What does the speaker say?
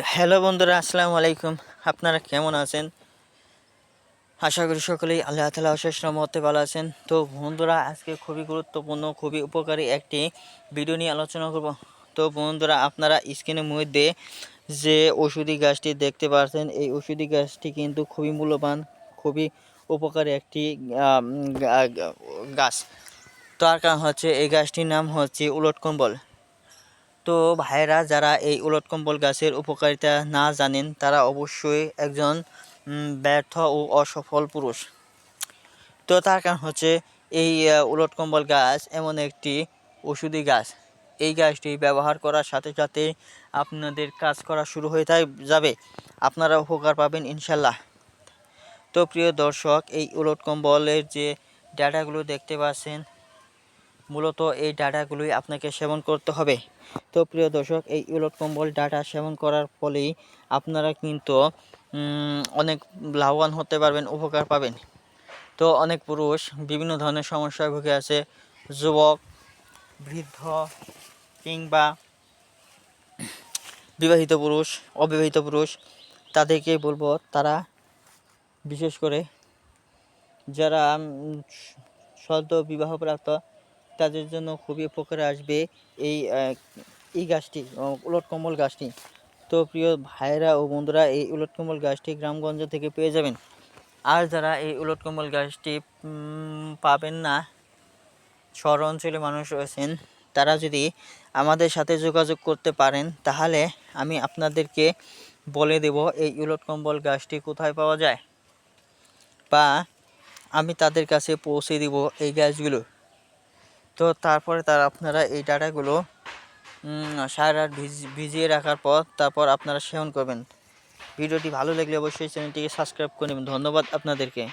Hello বন্ধুরা, আসসালামু আলাইকুম। আপনারা কেমন আছেন? আশা করি সকলেই আল্লাহ তালা অশেষ রহমতে ভালো আছেন। তো বন্ধুরা, আজকে খুবই গুরুত্বপূর্ণ, খুবই উপকারী একটি ভিডিও নিয়ে আলোচনা করব। তো বন্ধুরা, আপনারা স্ক্রিনের মধ্যে যে ওষুধি গাছটি দেখতে পাচ্ছেন এই ওষুধি গাছটি কিন্তু খুবই মূল্যবান, খুবই উপকারী একটি গাছ। তার কারণ হচ্ছে, এই গাছটির নাম হচ্ছে উলট কম্বল তো ভাইরা যারা এই উলট কম্বল গাছের উপকারিতা না জানেন তারা অবশ্যই একজন ব্যর্থ ও অসফল পুরুষ। তো তার কারণ হচ্ছে এই আহ, উলট কম্বল গাছ এমন একটি ওষুধি গাছ। এই গাছটি ব্যবহার করার সাথে সাথে আপনাদের কাজ করা শুরু হয়ে যাবে। আপনারা উপকার পাবেন ইনশাল্লাহ। তো প্রিয় দর্শক এই উলট কম্বলের যে ডাটাগুলো দেখতে পাচ্ছেন মূলত এই ডাটাগুলোই আপনাকে সেবন করতে হবে। তো প্রিয় দর্শক, এই উলট কম্বল ডাটা সেবন করার ফলেই আপনারা কিন্তু অনেক লাভবান হতে পারবেন, উপকার পাবেন। তো অনেক পুরুষ বিভিন্ন ধরনের সমস্যায় ভুগে আছে। যুবক, বৃদ্ধ কিংবা বিবাহিত পুরুষ, অবিবাহিত পুরুষ তাদেরকে বলব তারা বিশেষ করে যারা সদ্য বিবাহপ্রাপ্ত তাদের জন্য খুবই উপকারে আসবে এই এই গাছটি আহ, উলট কম্বল গাছটি। তো প্রিয় ভাইরা ও বন্ধুরা এই উলট কম্বল গাছটি গ্রামগঞ্জ থেকে পেয়ে যাবেন। আর যারা এই উলট কম্বল গাছটি পাবেন না শহর অঞ্চলে মানুষ রয়েছেন তারা যদি আমাদের সাথে যোগাযোগ করতে পারেন তাহলে আমি আপনাদেরকে বলে দেব এই উলট কম্বল গাছটি কোথায় পাওয়া যায়। বা আমি তাদের কাছে পৌঁছে দিব এই গাছগুলো। তো তারপরে তার আপনারা এই ডাটাগুলো সারা ভিজ- ভিজিয়ে রাখার পর তারপর আপনারা সেবন করবেন। ভিডিওটি ভালো লাগলে অবশ্যই চ্যানেলটিকে সাবস্ক্রাইব করে নেবেন। ধন্যবাদ আপনাদেরকে।